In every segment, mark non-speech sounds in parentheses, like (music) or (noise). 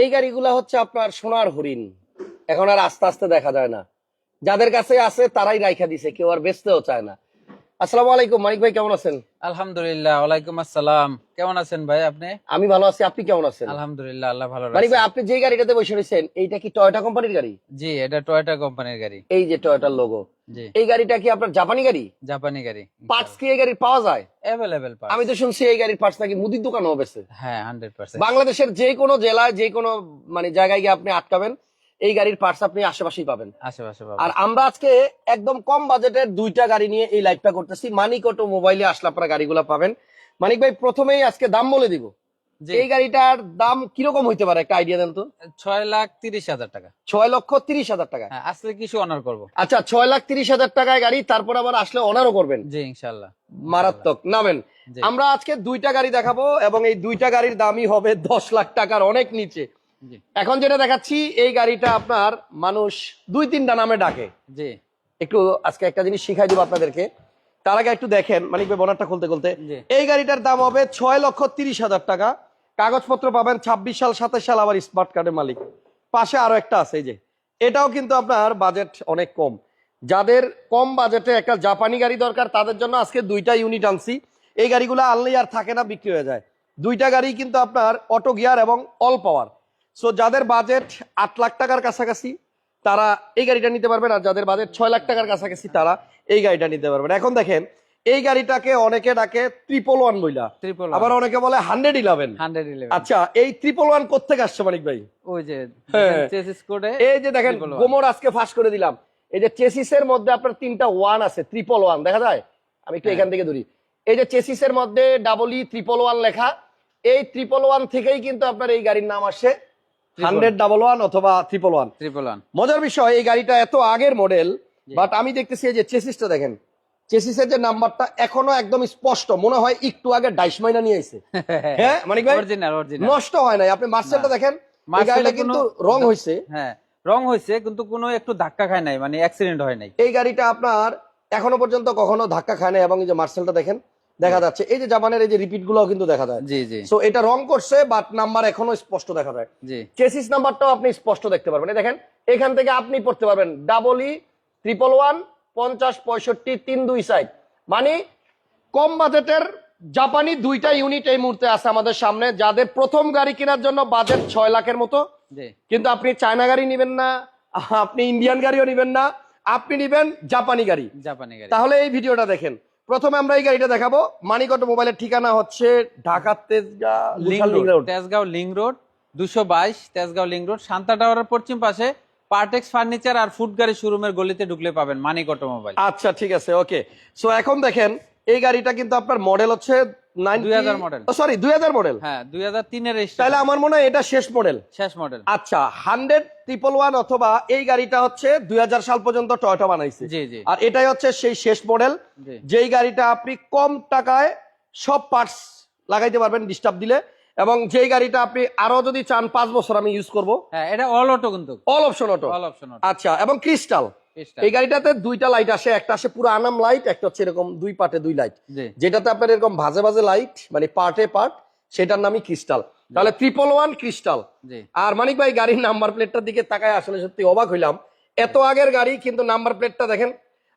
এই গাড়িগুলা হচ্ছে আপনার সোনার হরিণ। এখন আর আস্তে আস্তে দেখা যায় না। যাদের কাছে আছে তারাই রাইখা দিছে, কেউ আর বেচতেও চায় না। আসসালামু আলাইকুম মানিক ভাই কেমন আছেন? আলহামদুলিল্লাহ ওয়ালাইকুম আসসালাম। কেমন আছেন ভাই আপনি? আমি ভালো আছি আপনি কেমন আছেন? আলহামদুলিল্লাহ আল্লাহ ভালো মানিক ভাই আপনি যে গাড়িটাতে বসে রয়েছেন এইটা কি টয়োটা কোম্পানির গাড়ি? জি এটা টয়োটা কোম্পানির গাড়ি। এই যে টয়োটার লোগো এই গাড়িটা কি আপনার জাপানি গাড়ি? জাপানি গাড়ি পার্টস কি এই গাড়ির পাওয়া যায়? অ্যাভেলেবেল আমি তো শুনছি এই গাড়ির পার্টস নাকি মুদির দোকানও বেছে হ্যাঁ হান্ড্রেড পার্সেন্ট বাংলাদেশের যে কোনো জেলায় যে কোনো মানে জায়গায় গিয়ে আপনি আটকাবেন এই গাড়ির পার্টস আপনি আশেপাশেই পাবেন। আশেপাশে আর আমরা আজকে একদম কম বাজেটের দুইটা গাড়ি নিয়ে এই লাইভটা করতেছি। মানিক অটো মোবাইলে আসলে আপনারা গাড়িগুলো পাবেন। মানিক ভাই প্রথমেই আজকে দাম বলে দিব। এই গাড়িটার দাম কীরকম হইতে পারে একটা আইডিয়া দেন তো? ছয় লাখ তিরিশ হাজার টাকা। ছয় লক্ষ তিরিশ হাজার টাকা। হ্যাঁ আসলে কিছু অনার করব। আচ্ছা ছয় লাখ তিরিশ হাজার টাকায় গাড়ি তারপর আবার আসলে অনারও করবেন। জি ইনশাল্লাহ মারাত্মক। নামেন। আমরা আজকে দুইটা গাড়ি দেখাবো এবং এই দুইটা গাড়ির দামই হবে দশ লাখ টাকার অনেক নিচে। এখন যেটা দেখাচ্ছি এই গাড়িটা আপনার মানুষ দুই তিনটা নামে ডাকে। জি। একটু আজকে একটা জিনিস শিখাই দিব আপনাদেরকে। তার আগে একটু দেখেন ভাই বনারটা খুলতে খুলতে। এই গাড়িটার দাম হবে ছয় লক্ষ তিরিশ হাজার টাকা। কাগজপত্র পাবেন ছাব্বিশ সাল সাতাশ সাল আবার স্মার্ট কার্ডের মালিক। পাশে আরও একটা আছে এই যে। এটাও কিন্তু আপনার বাজেট অনেক কম। যাদের কম বাজেটে একটা জাপানি গাড়ি দরকার তাদের জন্য আজকে দুইটা ইউনিট আনছি। এই গাড়িগুলো আনলেই আর থাকে না বিক্রি হয়ে যায়। দুইটা গাড়ি কিন্তু আপনার অটো গিয়ার এবং অল পাওয়ার সো যাদের বাজেট আট লাখ টাকার কাছাকাছি তারা এই গাড়িটা নিতে পারবেন আর যাদের বাজেট ছয় লাখ টাকার কাছাকাছি তারা এই গাড়িটা নিতে পারবেন। এখন দেখেন এই গাড়িটাকে অনেকে ডাকে ট্রিপল ওয়ান বইলা ট্রিপল আবার অনেকে বলে হান্ড্রেড ইলেভেন হান্ড্রেড ইলেভেন আচ্ছা এই ট্রিপল ওয়ান কোথেকে আসছে মানিক ভাই? ওই যে হ্যাঁ। চেসিস কোডে এই যে দেখেন 111 গোমর আজকে ফাঁস করে দিলাম। এই যে চেসিসের মধ্যে আপনার তিনটা ওয়ান আছে ট্রিপল ওয়ান দেখা যায়? আমি একটু হ্যাঁ। এখান থেকে ধরি। এই যে চেসিসের মধ্যে ডাবল ই ট্রিপল ওয়ান লেখা এই ট্রিপল ওয়ান থেকেই কিন্তু আপনার এই গাড়ির নাম আসে হান্ড্রেড ডাবল ওয়ান অথবা ট্রিপল ওয়ান ট্রিপল ওয়ান মজার বিষয় এই গাড়িটা এত আগের মডেল বাট আমি দেখতেছি যে চেসিসটা দেখেন। চেসিসের যে নাম্বারটা এখনও একদম স্পষ্ট মনে হয় একটু আগে ডাইশ মাইনা নিয়ে (laughs) হ্যাঁ নষ্ট হয় নাই। আপনি মার্সেলটা। দেখেন গাড়িটা কিন্তু রং হয়েছে হ্যাঁ রং হয়েছে কিন্তু কোনো একটু ধাক্কা খায় নাই মানে অ্যাক্সিডেন্ট হয় নাই। এই গাড়িটা আপনার এখনও পর্যন্ত কখনো ধাক্কা খায় না এবং এই যে মার্সেলটা দেখেন দেখা যাচ্ছে। এই যে জাপানের এই যে রিপিটগুলো কিন্তু দেখা যায়। জি জি। সো এটা রং করছে বাট নাম্বার এখনও স্পষ্ট দেখা যায়। জি। চেসিস নাম্বারটাও আপনি স্পষ্ট দেখতে পারবেন। এই দেখেন এখান থেকে আপনি পড়তে পারবেন। ডাবল ই ট্রিপল ওয়ান পঞ্চাশ পঁয়ষট্টি তিন দুই সাইড মানে কম বাজেটের জাপানি দুইটা ইউনিট এই মুহূর্তে আছে আমাদের সামনে যাদের প্রথম গাড়ি কেনার জন্য বাজেট ছয় লাখের মতো। কিন্তু আপনি চায়না গাড়ি নেবেন না আপনি ইন্ডিয়ান গাড়িও নেবেন না আপনি নেবেন জাপানি গাড়ি। জাপানি গাড়ি। তাহলে এই ভিডিওটা দেখেন। প্রথমে আমরা এই গাড়িটা দেখাবো। মানিকট মোবাইলের ঠিকানা হচ্ছে Dhaka Tejgaon link road. Tejgaon link road দুশো বাইশ Tejgaon link road. Shanta tower পশ্চিম পাশে পার্টেক্স ফার্নিচার আর ফুড গাড়ি শোরুমের গলিতে ঢুকলে পাবেন মানিকট মোবাইল। আচ্ছা ঠিক আছে ওকে। সো এখন দেখেন এই গাড়িটা কিন্তু আপনার মডেল হচ্ছে 2000 model। সরি দুই হাজার মডেল। হ্যাঁ দুই হাজার তাহলে আমার মনে হয় এটা শেষ মডেল। শেষ মডেল। আচ্ছা হান্ড্রেড ট্রিপল ওয়ান অথবা এই গাড়িটা হচ্ছে দুই হাজার সাল পর্যন্ত টয়টা বানাইছে। জি জি। আর এটাই হচ্ছে সেই শেষ মডেল। যেই গাড়িটা আপনি কম টাকায় সব পার্টস লাগাইতে পারবেন ডিস্টার্ব দিলে। এবং যেই গাড়িটা আপনি আরও যদি চান পাঁচ বছর আমি ইউজ করব। হ্যাঁ এটা অল অটো কিন্তু। All option auto all option auto আচ্ছা এবং ক্রিস্টাল এই গাড়িটাতে দুইটা লাইট আসে একটা আসে পুরো আনাম লাইট একটা হচ্ছে এরকম দুই পার্টে দুই লাইট যেটাতে আপনার এরকম ভাজে ভাজে লাইট মানে পার্টে পার্ট সেটার নামই ক্রিস্টাল তাহলে ট্রিপল ওয়ান ক্রিস্টাল আর মানিক ভাই গাড়ির নাম্বার প্লেটটার দিকে তাকায় আসলে সত্যি অবাক হইলাম। এত আগের গাড়ি কিন্তু নাম্বার প্লেটটা দেখেন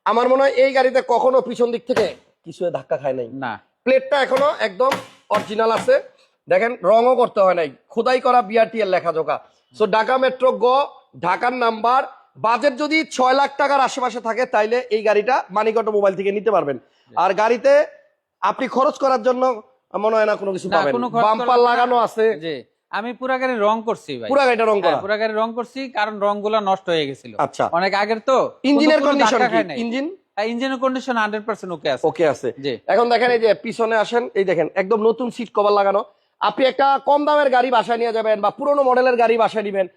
আমার মনে হয় এই গাড়িতে কখনো পিছন দিক থেকে কিছু ধাক্কা খায় নাই। না। প্লেটটা এখনও একদম অরিজিনাল আছে। দেখেন রঙও করতে হয় নাই। খোদাই করা বিআরটি এর লেখা জোকা সো ঢাকা মেট্রো গ ঢাকার নাম্বার বাজেট যদি ছয় লাখ টাকার আশেপাশে থাকে তাইলে এই গাড়িটা মানিকট মোবাইল থেকে নিতে পারবেন। আর গাড়িতে আপনি খরচ করার জন্য মনে হয় না কোনো কিছু পাবেন। বাম্পার লাগানো আছে। আমি পুরা গাড়ি রং করছি ভাই। পুরা গাড়িটা রং হ্যাঁ, করা পুরা গাড়ি রং করছি কারণ রংগুলো নষ্ট হয়ে গেছিল। আচ্ছা। অনেক আগের তো ইঞ্জিনের কোনো- কোনো কন্ডিশন ইঞ্জিন? হ্যাঁ, ইঞ্জিনের কন্ডিশন ওকে আছে। ওকে আছে। এখন দেখেন এই যে পিছনে আসেন এই দেখেন একদম নতুন সিট কভার লাগানো। আপনি একটা কম দামের গাড়ি বাসায় নিয়ে যাবেন বা পুরোনো মডেলের গাড়ি বাসায় নিবেন।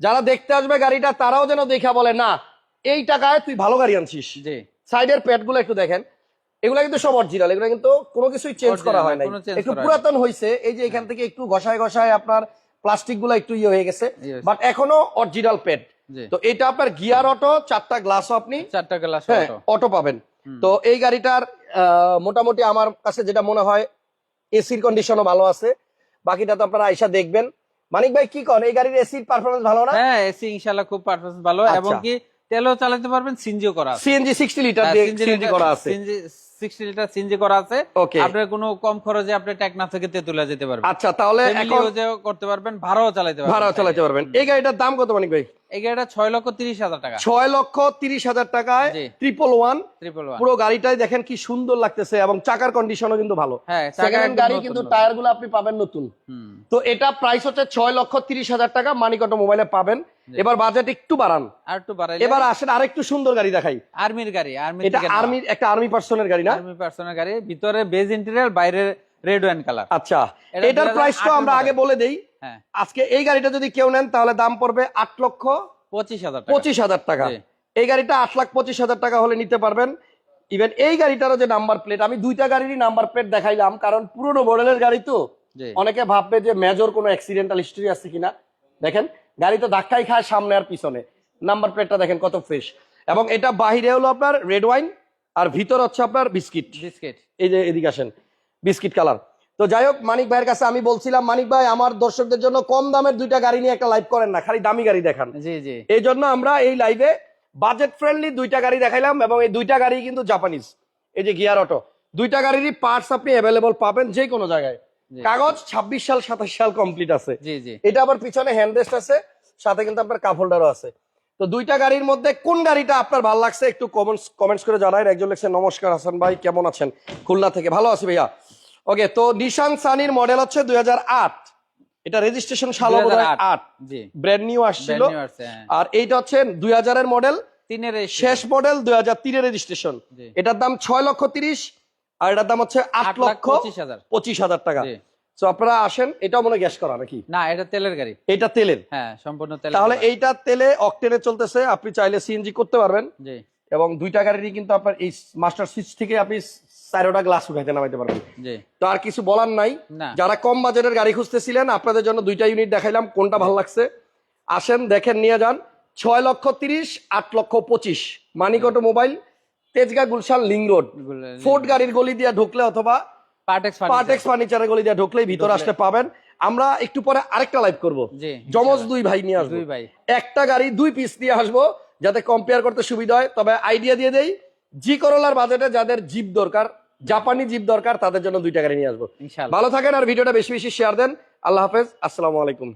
যারা দেখতে আসবে গাড়িটা তারাও যেন দেখা বলে না এই টাকায় তুই ভালো গাড়ি আনছিস। জি। সাইডের প্যাডগুলো একটু দেখেন। এগুলো কিন্তু সব অরিজিনাল এগুলো কিন্তু কোনো কিছুই চেঞ্জ করা হয় নাই। একটু পুরাতন হয়েছে এই যে এখান থেকে একটু ঘষায় ঘষায় আপনার প্লাস্টিকগুলো একটু ইয়ে হয়ে গেছে বাট এখনও অরিজিনাল প্যাড তো এটা আপনার গিয়ার অটো চারটা গ্লাসও আপনি চারটা গ্লাস হ্যাঁ অটো। পাবেন। তো এই গাড়িটার আহ, মোটামুটি আমার কাছে যেটা মনে হয় এসির কন্ডিশনও ভালো আছে। বাকিটা তো আপনারা আইসা দেখবেন। মানিক ভাই কি কন? এই গাড়ির এসির পারফরমেন্স ভালো না? হ্যাঁ এসি ইনশাআল্লাহ খুব পারফরমেন্স ভালো আচ্ছা। এবং কি তেলও চালাতে পারবেন সিনজিও করা আছে। সিএনজি সিক্সটি লিটার হ্যাঁ, দিয়ে সিএনজি করা আছে। সিএনজি 60 লিটার সিএনজি করা আছে। ওকে আপনার কোনো কম খরচে আপনি টেকনা থেকে তেতুলা যেতে পারবেন। আচ্ছা তাহলে এখন করতে পারবেন ভাড়াও চালাতে পারবেন। ভাড়াও চালাতে পারবেন। এই গাড়িটার দাম কত মানিক ভাই? এই গাড়িটা ছয় লক্ষ তিরিশ হাজার টাকা। ছয় লক্ষ তিরিশ হাজার টাকায় ট্রিপল ওয়ান ট্রিপল ওয়ান পুরো গাড়িটাই দেখেন কি সুন্দর লাগতেছে এবং চাকার কন্ডিশনও কিন্তু ভালো। হ্যাঁ চাকা সেকেন্ড একদম গাড়ি কিন্তু টায়ারগুলো আপনি পাবেন নতুন। তো এটা প্রাইস হচ্ছে ছয় লক্ষ তিরিশ হাজার টাকা মানিকটো মোবাইলে পাবেন। এবার বাজেট একটু বাড়ান। আর একটু বাড়াইলে এবার আসেন আরেকটু সুন্দর গাড়ি দেখাই। আর্মির গাড়ি আর্মি এটা আর্মির একটা আর্মি পার্সনের গাড়ি না? আর্মি পার্সোনাল গাড়ি ভিতরে বেজ ইন্টেরিয়র বাইরে রেড ওয়াইন কালার আচ্ছা। এটার 2008 প্রাইস তো আমরা আগে বলে দেই। আজকে এই গাড়িটা যদি কেউ নেন তাহলে দাম পড়বে আট লক্ষ পঁচিশ হাজার টাকা। পঁচিশ হাজার টাকা। এই গাড়িটা আট লাখ পঁচিশ হাজার টাকা হলে নিতে পারবেন। ইভেন এই গাড়িটারও যে নাম্বার প্লেট আমি দুইটা গাড়িরই নাম্বার প্লেট দেখাইলাম কারণ পুরোনো মডেলের গাড়ি তো। অনেকে ভাববে যে মেজর কোনো অ্যাক্সিডেন্টাল হিস্ট্রি আছে কিনা। দেখেন গাড়ি তো ধাক্কাই খায় সামনে আর পিছনে। নাম্বার প্লেটটা দেখেন কত ফ্রেশ এবং এটা বাহিরে হলো আপনার রেড ওয়াইন আর ভিতর হচ্ছে আপনার বিস্কিট বিস্কিট এই যে এদিকে আসেন বিস্কিট কালার তো যাই হোক মানিক ভাইয়ের কাছে আমি বলছিলাম মানিক ভাই আমার দর্শকদের জন্য কম দামের দুইটা গাড়ি নিয়ে একটা লাইভ করেন না খালি দামি গাড়ি দেখান। জি জি। এই জন্য আমরা এই লাইভে বাজেট ফ্রেন্ডলি দুইটা গাড়ি দেখাইলাম এবং এই দুইটা গাড়ি কিন্তু জাপানিজ এই যে গিয়ার অটো দুইটা গাড়িরই পার্টস আপনি অ্যাভেলেবল পাবেন যে কোনো জায়গায়। কাগজ ছাব্বিশ সাল সাতাশ সাল কমপ্লিট আছে। জি জি। এটা আবার পিছনে হ্যান্ডরেস্ট আছে সাথে কিন্তু আপনার কাপ হোল্ডারও আছে। তো দুইটা গাড়ির মধ্যে কোন গাড়িটা আপনার ভালো লাগছে একটু কমেন্টস কমেন্টস করে জানাই একজন লিখছে নমস্কার হাসান ভাই কেমন আছেন? খুলনা থেকে। ভালো আছি ভাইয়া? ওকে তো নিশান সানির মডেল হচ্ছে দুই এটা রেজিস্ট্রেশন সাল 2008 আট ব্র্যান্ড নিউ আসছিল। হ্যাঁ। আর এইটা হচ্ছে দুই হাজারের মডেল তিনের শেষ মডেল দুই হাজার তিনের রেজিস্ট্রেশন এটার দাম ছয় লক্ষ তিরিশ আর এটার দাম হচ্ছে আট লক্ষ পঁচিশ হাজার। টাকা। তো আপনারা আসেন এটাও মনে গ্যাস করা নাকি? না এটা তেলের গাড়ি। এটা তেলের। হ্যাঁ সম্পূর্ণ তেল তাহলে এইটা তেলে অকটেনে চলতেছে আপনি চাইলে সিএনজি করতে পারবেন। এবং দুইটা গাড়িরই কিন্তু আপনার এই মাস্টার সুইচ থেকে আপনি চারোটা গ্লাস উঠাইতে নামাইতে পারবেন। তো আর কিছু বলার নাই। যারা কম বাজেটের গাড়ি খুঁজতেছিলেন আপনাদের জন্য দুইটা ইউনিট দেখাইলাম কোনটা ভালো লাগছে। আসেন দেখেন নিয়ে যান। ছয় লক্ষ তিরিশ আট লক্ষ পঁচিশ। মানিকটো mobile Tejgaon Gulshan link road. Fort গাড়ির গলি দিয়ে ঢুকলে অথবা পার্টেক্স ফার্নিচারের গলি দিয়ে ঢুকলেই ভিতরে আসতে পাবেন। আমরা একটু পরে আরেকটা লাইভ করব। জমজ দুই ভাই নিয়ে আসব। একটা গাড়ি দুই পিস নিয়ে আসব যাতে কম্পেয়ার করতে সুবিধা হয়। তবে আইডিয়া দিয়ে দেই জি করলার বাজেটে যাদের জীব দরকার জাপানি জীব দরকার তাদের জন্য দুই টাকা নিয়ে আসব। ভালো থাকেন আর ভিডিওটা বেশি বেশি শেয়ার দেন। আল্লাহ হাফেজ। আসসালামু আলাইকুম।